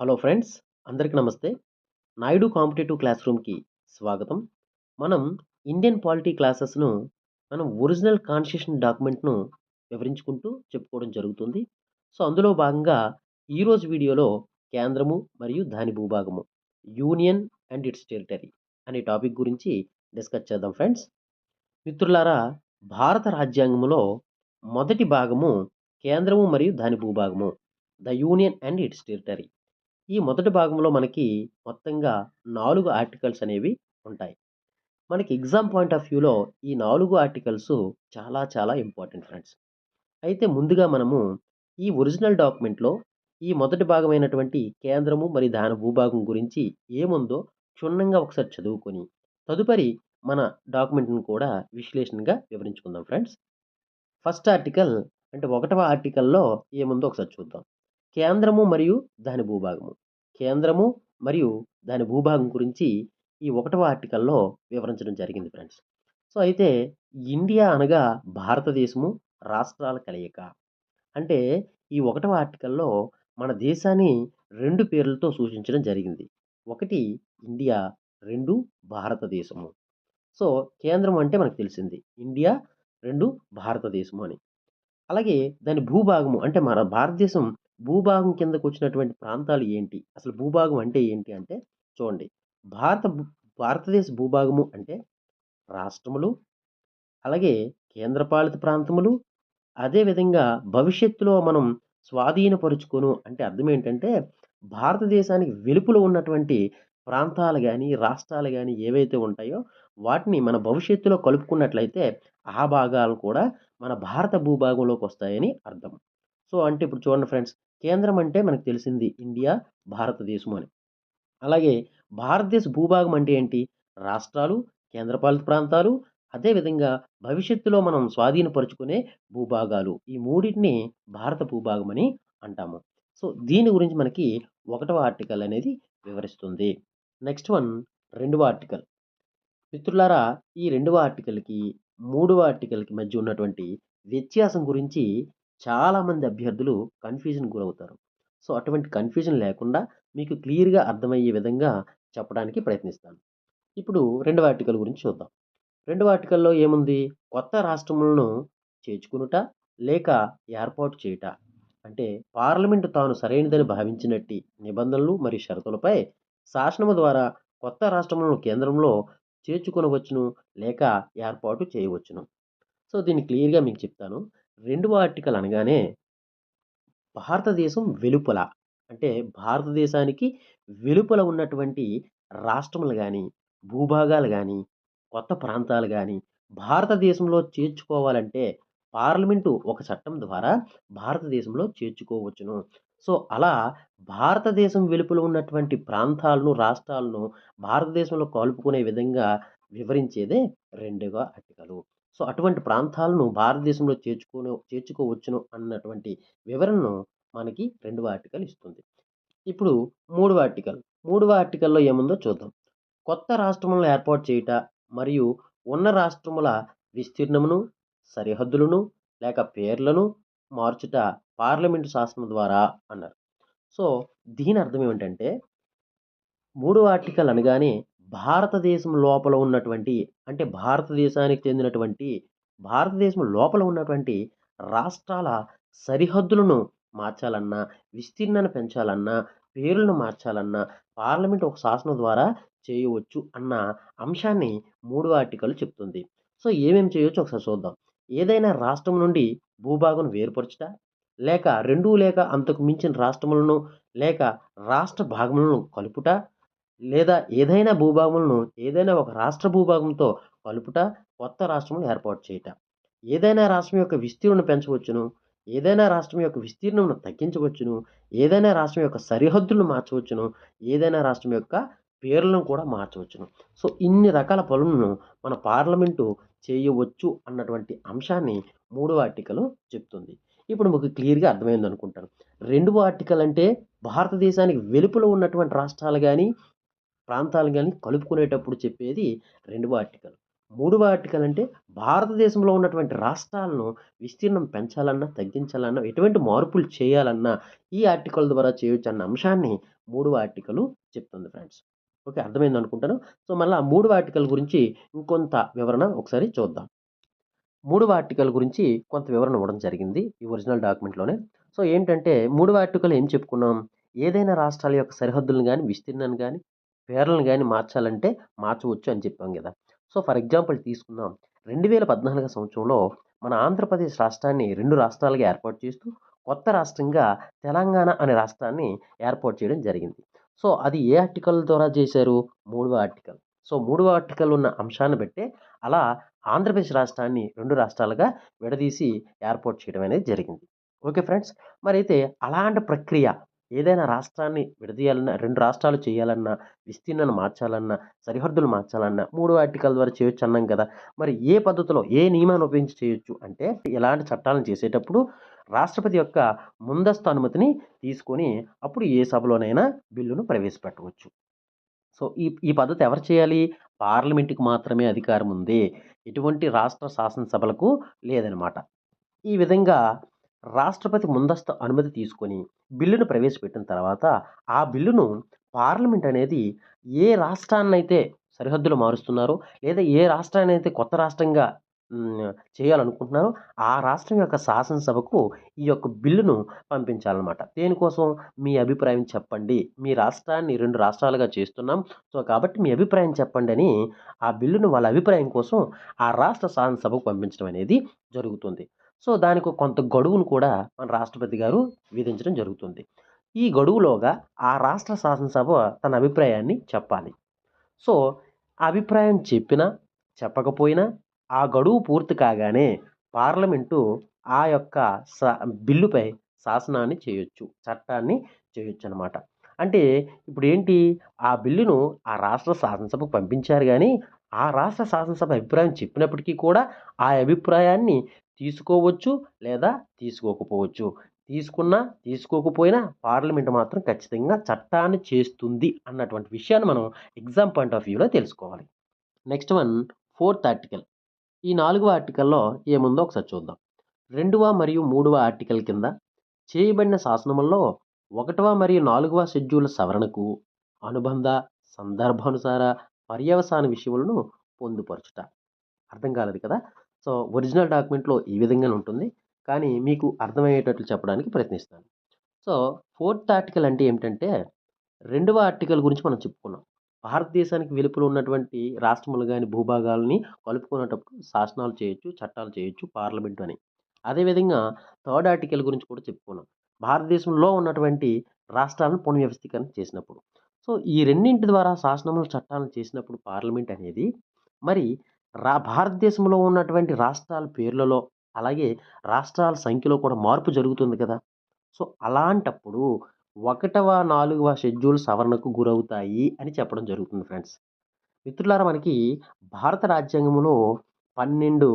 Hello friends అందరికీ నమస్తే. Naidu competitive class రూమ్కి స్వాగతం. మనం ఇండియన్ పాలిటీ క్లాసెస్ను మనం ఒరిజినల్ కాన్స్టిట్యూషన్ డాక్యుమెంట్ను వివరించుకుంటూ చెప్పుకోవడం జరుగుతుంది. సో అందులో భాగంగా ఈరోజు వీడియోలో కేంద్రము మరియు దాని భూభాగము యూనియన్ అండ్ ఇట్స్ టెరిటరీ అనే టాపిక్ గురించి డిస్కస్ చేద్దాం ఫ్రెండ్స్. మిత్రులారా భారత రాజ్యాంగంలో మొదటి భాగము కేంద్రము మరియు దాని భూభాగము the union and its territory. ఈ మొదటి భాగంలో మనకి మొత్తంగా నాలుగు ఆర్టికల్స్ అనేవి ఉంటాయి. మనకి ఎగ్జామ్ పాయింట్ ఆఫ్ వ్యూలో ఈ నాలుగు ఆర్టికల్స్ చాలా చాలా ఇంపార్టెంట్ ఫ్రెండ్స్. అయితే ముందుగా మనము ఈ ఒరిజినల్ డాక్యుమెంట్లో ఈ మొదటి భాగమైనటువంటి కేంద్రము మరియు దాని భూభాగం గురించి ఏముందో క్షుణ్ణంగా ఒకసారి చదువుకొని తదుపరి మన డాక్యుమెంట్ను కూడా విశ్లేషణగా వివరించుకుందాం ఫ్రెండ్స్. ఫస్ట్ ఆర్టికల్ అంటే ఒకటవ ఆర్టికల్లో ఏముందో ఒకసారి చూద్దాం. కేంద్రము మరియు దాని భూభాగము. కేంద్రము మరియు దాని భూభాగం గురించి ఈ ఒకటవ ఆర్టికల్లో వివరించడం జరిగింది ఫ్రెండ్స్. సో అయితే ఇండియా అనగా భారతదేశము రాష్ట్రాల కలయిక. అంటే ఈ ఒకటవ ఆర్టికల్లో మన దేశాన్ని రెండు పేర్లతో సూచించడం జరిగింది. ఒకటి ఇండియా రెండు భారతదేశము. సో కేంద్రం అంటే మనకు తెలిసింది. ఇండియా రెండు భారతదేశము అని. అలాగే దాని భూభాగము అంటే మన భారతదేశం భూభాగం కిందకు వచ్చినటువంటి ప్రాంతాలు ఏంటి? అసలు భూభాగం అంటే ఏంటి అంటే చూడండి. భారత భారతదేశ భూభాగము అంటే రాష్ట్రములు అలాగే కేంద్రపాలిత ప్రాంతములు అదేవిధంగా భవిష్యత్తులో మనం స్వాధీనపరుచుకోను అంటే అర్థం ఏంటంటే భారతదేశానికి వెలుపులో ఉన్నటువంటి ప్రాంతాలు కానీ రాష్ట్రాలు కానీ ఏవైతే ఉంటాయో వాటిని మన భవిష్యత్తులో కలుపుకున్నట్లయితే ఆ భాగాలు కూడా మన భారత భూభాగంలోకి వస్తాయని అర్థం. సో అంటే ఇప్పుడు చూడండి ఫ్రెండ్స్ కేంద్రం అంటే మనకు తెలిసింది ఇండియా భారతదేశం అని. అలాగే భారతదేశ భూభాగం అంటే ఏంటి? రాష్ట్రాలు కేంద్రపాలిత ప్రాంతాలు అదేవిధంగా భవిష్యత్తులో మనం స్వాధీనపరుచుకునే భూభాగాలు. ఈ మూడింటిని భారత భూభాగం అని అంటాము. సో దీని గురించి మనకి ఒకటవ ఆర్టికల్ అనేది వివరిస్తుంది. నెక్స్ట్ వన్ రెండవ ఆర్టికల్. మిత్రులారా ఈ రెండవ ఆర్టికల్కి మూడవ ఆర్టికల్కి మధ్య ఉన్నటువంటి వ్యత్యాసం గురించి చాలామంది అభ్యర్థులు కన్ఫ్యూజన్ గురవుతారు. సో అటువంటి కన్ఫ్యూజన్ లేకుండా మీకు క్లియర్గా అర్థమయ్యే విధంగా చెప్పడానికి ప్రయత్నిస్తాను. ఇప్పుడు రెండవ ఆర్టికల్ గురించి చూద్దాం. రెండవ ఆర్టికల్లో ఏముంది? కొత్త రాష్ట్రములను చేర్చుకునుట లేక ఏర్పాటు చేయుట? అంటే పార్లమెంటు తాను సరైనదని భావించినట్టి నిబంధనలు మరియు షరతులపై శాసనము ద్వారా కొత్త రాష్ట్రములను కేంద్రంలో చేర్చుకునవచ్చును లేక ఏర్పాటు చేయవచ్చును? సో దీన్ని క్లియర్గా మీకు చెప్తాను. రెండవ ఆర్టికల్ అనగానే భారతదేశం వెలుపల అంటే భారతదేశానికి వెలుపల ఉన్నటువంటి రాష్ట్రములు కానీ భూభాగాలు కానీ కొత్త ప్రాంతాలు కానీ భారతదేశంలో చేర్చుకోవాలంటే పార్లమెంటు ఒక చట్టం ద్వారా భారతదేశంలో చేర్చుకోవచ్చును. సో అలా భారతదేశం వెలుపల ఉన్నటువంటి ప్రాంతాలను రాష్ట్రాలను భారతదేశంలో కలుపుకునే విధంగా వివరించేదే రెండవ ఆర్టికలు సో అటువంటి ప్రాంతాలను భారతదేశంలో చేర్చుకుని చేర్చుకోవచ్చును అన్నటువంటి వివరణను మనకి రెండవ ఆర్టికల్ ఇస్తుంది. ఇప్పుడు మూడవ ఆర్టికల్ మూడవ ఆర్టికల్లో ఏముందో చూద్దాం. కొత్త రాష్ట్రములను ఏర్పాటు చేయుట మరియు ఉన్న రాష్ట్రముల విస్తీర్ణమును సరిహద్దులను లేక పేర్లను మార్చుట పార్లమెంటు శాసనం ద్వారా అన్నారు. సో దీని అర్థం ఏమిటంటే మూడవ ఆర్టికల్ అనగానే భారతదేశం లోపల ఉన్నటువంటి అంటే భారతదేశానికి చెందినటువంటి భారతదేశం లోపల ఉన్నటువంటి రాష్ట్రాల సరిహద్దులను మార్చాలన్నా విస్తీర్ణాన్ని పెంచాలన్నా పేర్లను మార్చాలన్నా పార్లమెంట్ ఒక శాసనం ద్వారా చేయవచ్చు అన్న అంశాన్ని మూడవ ఆర్టికల్ చెప్తుంది. సో ఏమేమి చేయొచ్చు ఒకసారి చూద్దాం. ఏదైనా రాష్ట్రం నుండి భూభాగం వేరుపరచుట లేక రెండు లేక అంతకు మించిన రాష్ట్రములను లేక రాష్ట్ర భాగములను కలుపుట లేదా ఏదైనా భూభాగములను ఏదైనా ఒక రాష్ట్ర భూభాగంతో కలుపుట కొత్త రాష్ట్రమును ఏర్పాటు చేయుట. ఏదైనా రాష్ట్రం యొక్క విస్తీర్ణం పెంచవచ్చును ఏదైనా రాష్ట్రం యొక్క విస్తీర్ణంను తగ్గించవచ్చును ఏదైనా రాష్ట్రం యొక్క సరిహద్దులను మార్చవచ్చును ఏదైనా రాష్ట్రం యొక్క పేర్లను కూడా మార్చవచ్చును. సో ఇన్ని రకాల పనులను మన పార్లమెంటు చేయవచ్చు అన్నటువంటి అంశాన్ని మూడవ ఆర్టికల్ చెప్తుంది. ఇప్పుడు మీకు క్లియర్గా అర్థమైంది అనుకుంటాను రెండవ ఆర్టికల్ అంటే భారతదేశానికి వెలుపల ఉన్నటువంటి రాష్ట్రాలు కానీ ప్రాంతాలు కానీ కలుపుకునేటప్పుడు చెప్పేది రెండవ ఆర్టికల్ మూడవ ఆర్టికల్ అంటే భారతదేశంలో ఉన్నటువంటి రాష్ట్రాలను విస్తీర్ణం పెంచాలన్నా తగ్గించాలన్నా ఎటువంటి మార్పులు చేయాలన్నా ఈ ఆర్టికల్ ద్వారా చేయొచ్చు అన్న అంశాన్ని మూడవ ఆర్టికల్ చెప్తుంది ఫ్రెండ్స్. ఓకే అర్థమైంది అనుకుంటాను. సో మళ్ళీ ఆ మూడవ ఆర్టికల్ గురించి ఇంకొంత వివరణ ఒకసారి చూద్దాం. మూడవ ఆర్టికల్ గురించి కొంత వివరణ ఇవ్వడం జరిగింది ఈ ఒరిజినల్ డాక్యుమెంట్లోనే. సో ఏంటంటే మూడవ ఆర్టికల్ ఏం చెప్పుకున్నాం? ఏదైనా రాష్ట్రాల యొక్క సరిహద్దులను కానీ విస్తీర్ణాన్ని కానీ పేర్లను కానీ మార్చాలంటే మార్చవచ్చు అని చెప్పాం కదా సో ఫర్ ఎగ్జాంపుల్ తీసుకుందాం. రెండు వేల పద్నాలుగు సంవత్సరంలో మన ఆంధ్రప్రదేశ్ రాష్ట్రాన్ని రెండు రాష్ట్రాలుగా ఏర్పాటు చేస్తూ కొత్త రాష్ట్రంగా తెలంగాణ అనే రాష్ట్రాన్ని ఏర్పాటు చేయడం జరిగింది. సో అది ఏ ఆర్టికల్ ద్వారా చేశారు? మూడవ ఆర్టికల్. సో మూడవ ఆర్టికల్ ఉన్న అంశాన్ని బట్టే అలా ఆంధ్రప్రదేశ్ రాష్ట్రాన్ని రెండు రాష్ట్రాలుగా విడదీసి ఏర్పాటు చేయడం అనేది జరిగింది. Okay friends. మరి అయితే అలాంటి ప్రక్రియ ఏదైనా రాష్ట్రాన్ని విడదీయాలన్నా రెండు రాష్ట్రాలు చేయాలన్నా విస్తీర్ణను మార్చాలన్నా సరిహద్దులు మార్చాలన్నా మూడు ఆర్టికల్ ద్వారా చేయొచ్చు అన్నాం కదా! మరి ఏ పద్ధతిలో ఏ నియమాన్ని ఉపయోగించి చేయొచ్చు అంటే ఇలాంటి చట్టాలను చేసేటప్పుడు రాష్ట్రపతి యొక్క ముందస్తు అనుమతిని తీసుకొని అప్పుడు ఏ సభలోనైనా బిల్లును ప్రవేశపెట్టవచ్చు. సో ఈ ఈ పద్ధతి ఎవరు చేయాలి? పార్లమెంటుకి మాత్రమే అధికారం ఉంది. ఎటువంటి రాష్ట్ర శాసనసభలకు లేదనమాట ఈ విధంగా రాష్ట్రపతి ముందస్తు అనుమతి తీసుకొని బిల్లును ప్రవేశపెట్టిన తర్వాత ఆ బిల్లును పార్లమెంట్ అనేది ఏ రాష్ట్రాన్నైతే సరిహద్దులు మారుస్తున్నారో లేదా ఏ రాష్ట్రాన్ని అయితే కొత్త రాష్ట్రంగా చేయాలనుకుంటున్నారో ఆ రాష్ట్రం యొక్క శాసనసభకు ఈ యొక్క బిల్లును పంపించాలన్నమాట. దేనికోసం? మీ అభిప్రాయం చెప్పండి. మీ రాష్ట్రాన్ని రెండు రాష్ట్రాలుగా చేస్తున్నాం. సో కాబట్టి మీ అభిప్రాయం చెప్పండి అని ఆ బిల్లును వాళ్ళ అభిప్రాయం కోసం ఆ రాష్ట్ర శాసనసభకు పంపించడం అనేది జరుగుతుంది. సో దానికి కొంత గడువును కూడా మన రాష్ట్రపతి గారు విధించడం జరుగుతుంది. ఈ గడువులోగా ఆ రాష్ట్ర శాసనసభ తన అభిప్రాయాన్ని చెప్పాలి. సో ఆ అభిప్రాయం చెప్పినా చెప్పకపోయినా ఆ గడువు పూర్తి కాగానే పార్లమెంటు ఆ యొక్క స బిల్లుపై శాసనాన్ని చేయొచ్చు చట్టాన్ని చేయొచ్చు అనమాట అంటే ఇప్పుడు ఏంటి ఆ బిల్లును ఆ రాష్ట్ర శాసనసభకు పంపించారు కానీ ఆ రాష్ట్ర శాసనసభ అభిప్రాయం చెప్పినప్పటికీ కూడా ఆ అభిప్రాయాన్ని తీసుకోవచ్చు లేదా తీసుకోకపోవచ్చు. తీసుకున్నా తీసుకోకపోయినా పార్లమెంట్ మాత్రం ఖచ్చితంగా చట్టాన్ని చేస్తుంది అన్నటువంటి విషయాన్ని మనం ఎగ్జామ్ పాయింట్ ఆఫ్ వ్యూలో తెలుసుకోవాలి. Next one fourth article. ఈ నాలుగవ ఆర్టికల్లో ఏముందో ఒకసారి చూద్దాం. రెండవ మరియు మూడవ ఆర్టికల్ కింద చేయబడిన శాసనముల్లో ఒకటవ మరియు నాలుగవ షెడ్యూల్ సవరణకు అనుబంధ సందర్భానుసార పర్యవసాన విషయములను పొందుపరచుట. అర్థం కాలేదు కదా? సో ఒరిజినల్ డాక్యుమెంట్లో ఈ విధంగానే ఉంటుంది. కానీ మీకు అర్థమయ్యేటట్లు చెప్పడానికి ప్రయత్నిస్తాను. సో ఫోర్త్ ఆర్టికల్ అంటే ఏమిటంటే రెండవ ఆర్టికల్ గురించి మనం చెప్పుకున్నాం. భారతదేశానికి వెలుపల ఉన్నటువంటి రాష్ట్రములు కానీ భూభాగాలని కలుపుకునేటప్పుడు శాసనాలు చేయొచ్చు చట్టాలు చేయొచ్చు పార్లమెంటు అని. అదేవిధంగా థర్డ్ ఆర్టికల్ గురించి కూడా చెప్పుకున్నాం. భారతదేశంలో ఉన్నటువంటి రాష్ట్రాలను పునర్వ్యవస్థీకరణ చేసినప్పుడు. సో ఈ రెండింటి ద్వారా శాసనములు చట్టాలను చేసినప్పుడు పార్లమెంట్ అనేది మరి రా భారతదేశంలో ఉన్నటువంటి రాష్ట్రాల పేర్లలో అలాగే రాష్ట్రాల సంఖ్యలో కూడా మార్పు జరుగుతుంది కదా. సో అలాంటప్పుడు ఒకటవ నాలుగవ షెడ్యూల్ సవరణకు గురవుతాయి అని చెప్పడం జరుగుతుంది ఫ్రెండ్స్. మిత్రులారా మనకి భారత రాజ్యాంగంలో పన్నెండు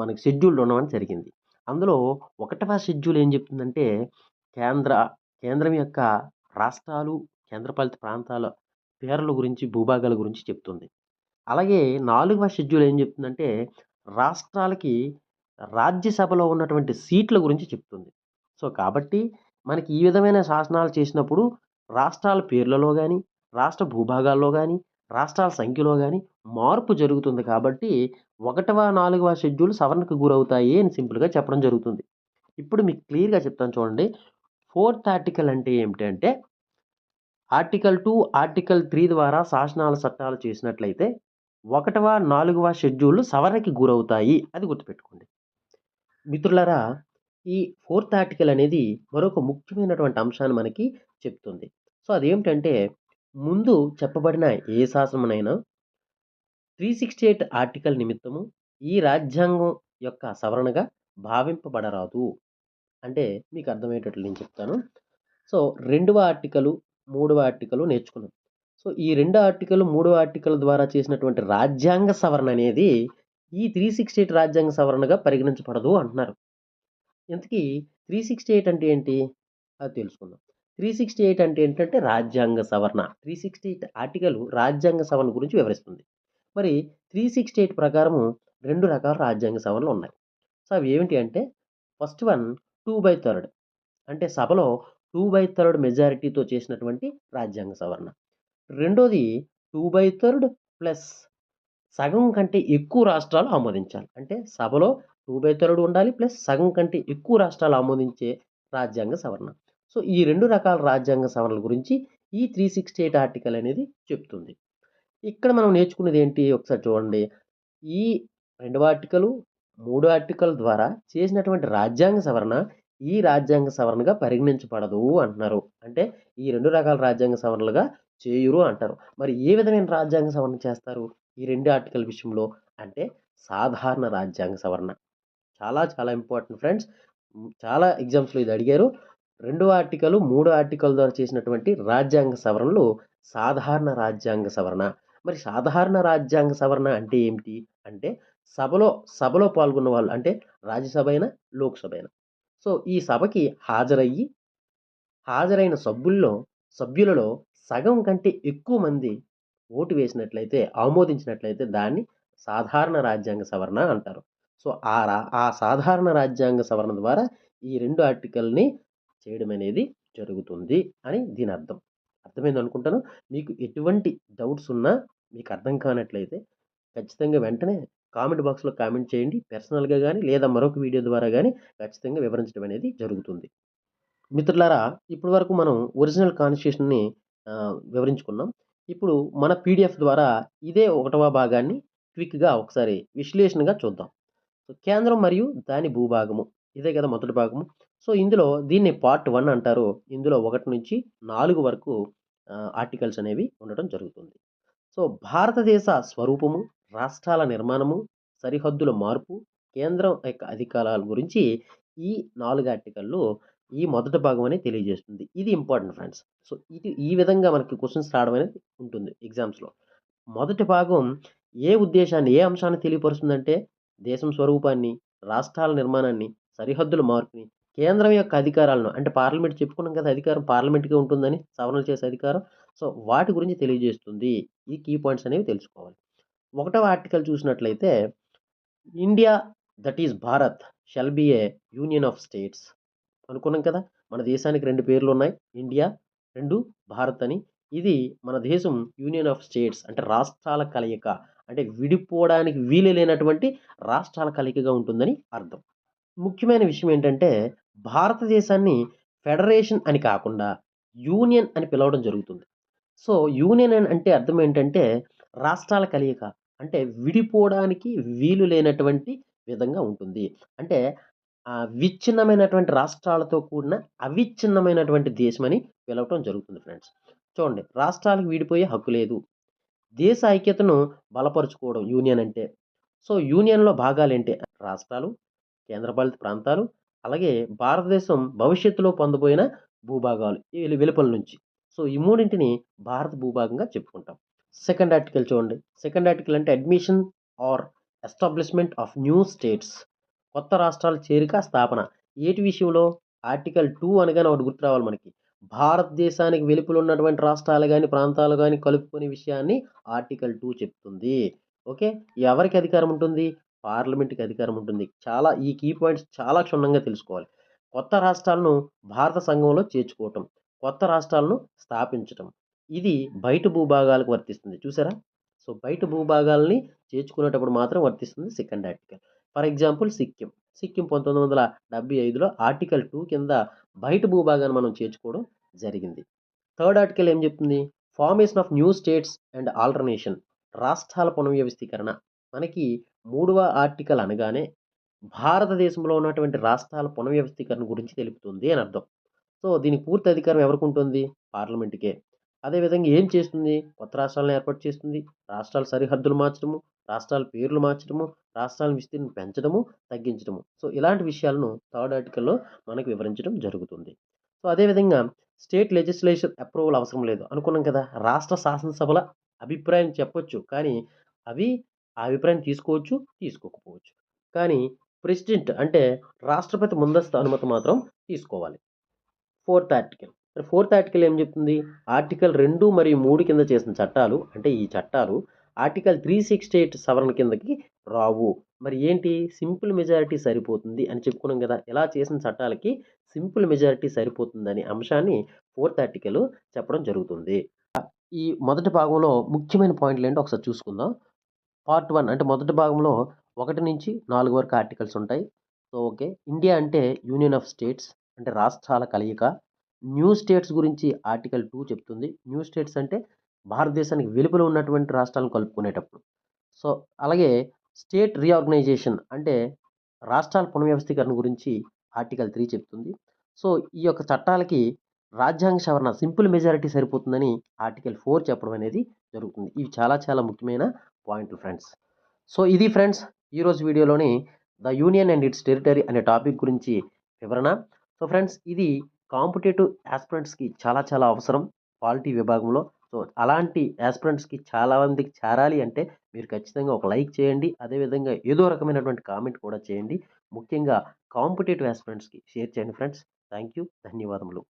మనకి షెడ్యూల్ ఉండడం జరిగింది. అందులో ఒకటవ షెడ్యూల్ ఏం చెప్తుందంటే కేంద్ర కేంద్రం యొక్క రాష్ట్రాలు కేంద్రపాలిత ప్రాంతాల పేర్ల గురించి భూభాగాల గురించి చెప్తుంది. అలాగే నాలుగవ షెడ్యూల్ ఏం చెప్తుందంటే రాష్ట్రాలకి రాజ్యసభలో ఉన్నటువంటి సీట్ల గురించి చెప్తుంది. సో కాబట్టి మనకి ఈ విధమైన శాసనాలు చేసినప్పుడు రాష్ట్రాల పేర్లలో కానీ రాష్ట్ర భూభాగాల్లో కానీ రాష్ట్రాల సంఖ్యలో కానీ మార్పు జరుగుతుంది కాబట్టి ఒకటవ నాలుగవ షెడ్యూల్ సవరణకు గురవుతాయి అని సింపుల్గా చెప్పడం జరుగుతుంది. ఇప్పుడు మీకు క్లియర్గా చెప్తాను చూడండి. ఫోర్త్ ఆర్టికల్ అంటే ఏమిటంటే ఆర్టికల్ టూ ఆర్టికల్ త్రీ ద్వారా శాసనాల చట్టాలు చేసినట్లయితే ఒకటవ నాలుగవ షెడ్యూల్ సవరణకి గురవుతాయి. అది గుర్తుపెట్టుకోండి. మిత్రులరా ఈ ఫోర్త్ ఆర్టికల్ అనేది మరొక ముఖ్యమైనటువంటి అంశాన్ని మనకి చెప్తుంది. సో అదేమిటంటే ముందు చెప్పబడిన ఏ శాసనమైనా త్రీ సిక్స్టీ ఎయిట్ ఆర్టికల్ నిమిత్తము ఈ రాజ్యాంగం యొక్క సవరణగా భావింపబడరాదు. అంటే మీకు అర్థమయ్యేటట్లు నేను చెప్తాను. సో రెండవ ఆర్టికలు మూడవ ఆర్టికలు నేర్చుకున్నాం. సో ఈ రెండు ఆర్టికల్ మూడో ఆర్టికల్ ద్వారా చేసినటువంటి రాజ్యాంగ సవరణ అనేది ఈ త్రీ సిక్స్టీ ఎయిట్ రాజ్యాంగ సవరణగా పరిగణించబడదు అంటున్నారు. ఇంతకీ త్రీ సిక్స్టీ ఎయిట్ అంటే ఏంటి? అది తెలుసుకుందాం. త్రీ సిక్స్టీ ఎయిట్ అంటే ఏంటంటే రాజ్యాంగ సవరణ. త్రీ సిక్స్టీ ఎయిట్ ఆర్టికల్ రాజ్యాంగ సవరణ గురించి వివరిస్తుంది. మరి త్రీ సిక్స్టీ ఎయిట్ ప్రకారము రెండు రకాల రాజ్యాంగ సవరణలు ఉన్నాయి. సో అవి ఏమిటి అంటే first one two by third. అంటే సభలో టూ బై థర్డ్ మెజారిటీతో చేసినటువంటి రాజ్యాంగ సవరణ. రెండోది టూ బై థర్డ్ ప్లస్ సగం కంటే ఎక్కువ రాష్ట్రాలు ఆమోదించాలి. అంటే సభలో టూ బై థర్డ్ ఉండాలి ప్లస్ సగం కంటే ఎక్కువ రాష్ట్రాలు ఆమోదించే రాజ్యాంగ సవరణ. సో ఈ రెండు రకాల రాజ్యాంగ సవరణల గురించి ఈ త్రీ సిక్స్టీ ఎయిట్ ఆర్టికల్ అనేది చెప్తుంది. ఇక్కడ మనం నేర్చుకునేది ఏంటి? ఒకసారి చూడండి. ఈ రెండవ ఆర్టికల్ మూడో ఆర్టికల్ ద్వారా చేసినటువంటి రాజ్యాంగ సవరణ ఈ రాజ్యాంగ సవరణగా పరిగణించబడదు అంటున్నారు. అంటే ఈ రెండు రకాల రాజ్యాంగ సవరణలుగా చేయురు అంటారు. మరి ఏ విధమైన రాజ్యాంగ సవరణ చేస్తారు? ఈ రెండు ఆర్టికల్ విషయంలో అంటే సాధారణ రాజ్యాంగ సవరణ. చాలా చాలా ఇంపార్టెంట్ ఫ్రెండ్స్. చాలా ఎగ్జామ్స్లో ఇది అడిగారు. రెండో ఆర్టికల్ మూడో ఆర్టికల్ ద్వారా చేసినటువంటి రాజ్యాంగ సవరణలు సాధారణ రాజ్యాంగ సవరణ. మరి సాధారణ రాజ్యాంగ సవరణ అంటే ఏమిటి? అంటే సభలో సభలో పాల్గొన్న వాళ్ళు అంటే రాజ్యసభ అయినా లోక్సభ అయినా. సో ఈ సభకి హాజరయ్యి హాజరైన సభ్యుల్లో సభ్యులలో సగం కంటే ఎక్కువ మంది ఓటు వేసినట్లయితే ఆమోదించినట్లయితే దాన్ని సాధారణ రాజ్యాంగ సవరణ అంటారు. సో ఆ రా ఆ సాధారణ రాజ్యాంగ సవరణ ద్వారా ఈ రెండు ఆర్టికల్ని చేయడం అనేది జరుగుతుంది అని దీని అర్థం. అర్థమైంది అనుకుంటాను? మీకు ఎటువంటి డౌట్స్ ఉన్నా మీకు అర్థం కానట్లయితే ఖచ్చితంగా వెంటనే కామెంట్ బాక్స్లో కామెంట్ చేయండి. పర్సనల్గా కానీ లేదా మరొక వీడియో ద్వారా కానీ ఖచ్చితంగా వివరించడం అనేది జరుగుతుంది. మిత్రులారా ఇప్పటి వరకు మనం ఒరిజినల్ కాన్స్టిట్యూషన్ని వివరించుకున్నాం. ఇప్పుడు మన పీడిఎఫ్ ద్వారా ఇదే ఒకటవ భాగాన్ని క్విక్గా ఒకసారి విశ్లేషణగా చూద్దాం. సో కేంద్రం మరియు దాని భూభాగము ఇదే కదా మొదటి భాగము. సో ఇందులో దీన్ని పార్ట్ వన్ అంటారు. ఇందులో ఒకటి నుంచి నాలుగు వరకు ఆర్టికల్స్ అనేవి ఉండటం జరుగుతుంది. సో భారతదేశ స్వరూపము రాష్ట్రాల నిర్మాణము సరిహద్దుల మార్పు కేంద్రం యొక్క అధికారాల గురించి ఈ నాలుగు ఆర్టికల్లో ఈ మొదటి భాగం అనేది తెలియజేస్తుంది. ఇది ఇంపార్టెంట్ ఫ్రెండ్స్. సో ఇది ఈ విధంగా మనకి క్వశ్చన్స్ రావడం అనేది ఉంటుంది ఎగ్జామ్స్లో. మొదటి భాగం ఏ ఉద్దేశాన్ని ఏ అంశాన్ని తెలియపరుస్తుందంటే దేశం స్వరూపాన్ని రాష్ట్రాల నిర్మాణాన్ని సరిహద్దుల మార్పుని కేంద్రం యొక్క అధికారాలను అంటే పార్లమెంట్ చెప్పుకున్నాం కదా అధికారం పార్లమెంట్గా ఉంటుందని సవరణలు చేసే అధికారం. సో వాటి గురించి తెలియజేస్తుంది. ఈ కీ పాయింట్స్ అనేవి తెలుసుకోవాలి. ఒకటవ ఆర్టికల్ చూసినట్లయితే India that is Bharat shall be a union of states. అనుకున్నాం కదా! మన దేశానికి రెండు పేర్లు ఉన్నాయి. ఇండియా రెండు భారత్ అని. ఇది మన దేశం యూనియన్ ఆఫ్ స్టేట్స్ అంటే రాష్ట్రాల కలయిక. అంటే విడిపోవడానికి వీలు లేనటువంటి రాష్ట్రాల కలయికగా ఉంటుందని అర్థం. ముఖ్యమైన విషయం ఏంటంటే భారతదేశాన్ని ఫెడరేషన్ అని కాకుండా యూనియన్ అని పిలవడం జరుగుతుంది. సో యూనియన్ అంటే అర్థం ఏంటంటే రాష్ట్రాల కలయిక. అంటే విడిపోవడానికి వీలు లేనటువంటి విధంగా ఉంటుంది. అంటే విచ్ఛిన్నమైనటువంటి రాష్ట్రాలతో కూడిన అవిచ్ఛిన్నమైనటువంటి దేశం అని పిలవటం జరుగుతుంది ఫ్రెండ్స్. చూడండి రాష్ట్రాలకు విడిపోయే హక్కు లేదు. దేశ ఐక్యతను బలపరుచుకోవడం యూనియన్ అంటే. సో యూనియన్లో భాగాలు ఏంటి రాష్ట్రాలు కేంద్రపాలిత ప్రాంతాలు అలాగే భారతదేశం భవిష్యత్తులో పొందబోయిన భూభాగాలు వెలుపల నుంచి. సో ఈ మూడింటిని భారత భూభాగంగా చెప్పుకుంటాం. సెకండ్ ఆర్టికల్ చూడండి. సెకండ్ ఆర్టికల్ అంటే admission or establishment of new states. కొత్త రాష్ట్రాల చేరిక స్థాపన. ఏటి విషయంలో? ఆర్టికల్ టూ అనగానే ఒకటి గుర్తు రావాలి మనకి. భారతదేశానికి వెలుపులు ఉన్నటువంటి రాష్ట్రాలు కానీ ప్రాంతాలు కానీ కలుపుకునే విషయాన్ని ఆర్టికల్ టూ చెప్తుంది. ఓకే? ఎవరికి అధికారం ఉంటుంది? పార్లమెంట్కి అధికారం ఉంటుంది. చాలా ఈ కీ పాయింట్స్ చాలా క్షుణ్ణంగా తెలుసుకోవాలి. కొత్త రాష్ట్రాలను భారత సంఘంలో చేర్చుకోవటం కొత్త రాష్ట్రాలను స్థాపించటం. ఇది బయట భూభాగాలకు వర్తిస్తుంది. చూసారా? సో బయట భూభాగాల్ని చేర్చుకునేటప్పుడు మాత్రం వర్తిస్తుంది second article. For example Sikkim. Sikkim పంతొమ్మిది వందల డెబ్బై ఐదులో ఆర్టికల్ టూ కింద బయట భూభాగాన్ని మనం చేర్చుకోవడం జరిగింది. థర్డ్ ఆర్టికల్ ఏం చెప్తుంది? Formation of new states and alternation రాష్ట్రాల పునర్వ్యవస్థీకరణ. మనకి మూడవ ఆర్టికల్ అనగానే భారతదేశంలో ఉన్నటువంటి రాష్ట్రాల పునర్వ్యవస్థీకరణ గురించి తెలుపుతుంది అని అర్థం. సో దీని పూర్తి అధికారం ఎవరికి ఉంటుంది? పార్లమెంట్కే. అదేవిధంగా ఏం చేస్తుంది? కొత్త రాష్ట్రాలను ఏర్పాటు చేస్తుంది. రాష్ట్రాల సరిహద్దులు మార్చడము రాష్ట్రాల పేర్లు మార్చడము రాష్ట్రాల విస్తీర్ణం పెంచడము తగ్గించడము. సో ఇలాంటి విషయాలను థర్డ్ ఆర్టికల్లో మనకు వివరించడం జరుగుతుంది. సో అదేవిధంగా స్టేట్ లెజిస్లేషన్ అప్రూవల్ అవసరం లేదు. అనుకున్నాం కదా రాష్ట్ర శాసనసభల అభిప్రాయం చెప్పొచ్చు. కానీ అవి ఆ అభిప్రాయం తీసుకోవచ్చు తీసుకోకపోవచ్చు. కానీ ప్రెసిడెంట్ అంటే రాష్ట్రపతి ముందస్తు అనుమతి మాత్రం తీసుకోవాలి. Fourth article. ఫోర్త్ ఆర్టికల్ ఏం చెప్తుంది? ఆర్టికల్ రెండు మరియు మూడు కింద చేసిన చట్టాలు అంటే ఈ చట్టాలు ఆర్టికల్ త్రీ సిక్స్టీ ఎయిట్ సవరణ కిందకి రావు. మరి ఏంటి? సింపుల్ మెజారిటీ సరిపోతుంది అని చెప్పుకున్నాం కదా. ఇలా చేసిన చట్టాలకి సింపుల్ మెజారిటీ సరిపోతుందనే అంశాన్ని ఫోర్త్ ఆర్టికల్ చెప్పడం జరుగుతుంది. ఈ మొదటి భాగంలో ముఖ్యమైన పాయింట్లు ఏంటో ఒకసారి చూసుకుందాం. పార్ట్ వన్ అంటే మొదటి భాగంలో ఒకటి నుంచి నాలుగు వరకు ఆర్టికల్స్ ఉంటాయి. So okay. ఇండియా అంటే యూనియన్ ఆఫ్ స్టేట్స్ అంటే రాష్ట్రాల కలయిక. న్యూ స్టేట్స్ గురించి ఆర్టికల్ టూ చెప్తుంది. న్యూ స్టేట్స్ అంటే భారతదేశానికి వెలుపల ఉన్నటువంటి రాష్ట్రాలను కలుపుకునేటప్పుడు. సో అలాగే స్టేట్ రీఆర్గనైజేషన్ అంటే రాష్ట్రాల పునర్వ్యవస్థీకరణ గురించి ఆర్టికల్ త్రీ చెప్తుంది. సో ఈ యొక్క చట్టాలకి రాజ్యాంగ సవరణ సింపుల్ మెజారిటీ సరిపోతుందని ఆర్టికల్ ఫోర్ చెప్పడం అనేది జరుగుతుంది. ఇవి చాలా చాలా ముఖ్యమైన పాయింట్లు ఫ్రెండ్స్. సో ఇది ఫ్రెండ్స్ ఈరోజు వీడియోలోని the union and its territory అనే టాపిక్ గురించి వివరణ. సో ఫ్రెండ్స్ ఇది కాంపిటేటివ్ యాస్పిరెంట్స్కి చాలా చాలా అవసరం. పాలిటీ విభాగంలో సో అలాంటి యాస్పిరెంట్స్కి చాలా మందికి చేరాలి అంటే మీరు ఖచ్చితంగా ఒక లైక్ చేయండి. అదేవిధంగా ఏదో రకమైనటువంటి కామెంట్ కూడా చేయండి. ముఖ్యంగా కాంపిటేటివ్ యాస్పిరెంట్స్కి షేర్ చేయండి ఫ్రెండ్స్. థ్యాంక్ యూ ధన్యవాదములు.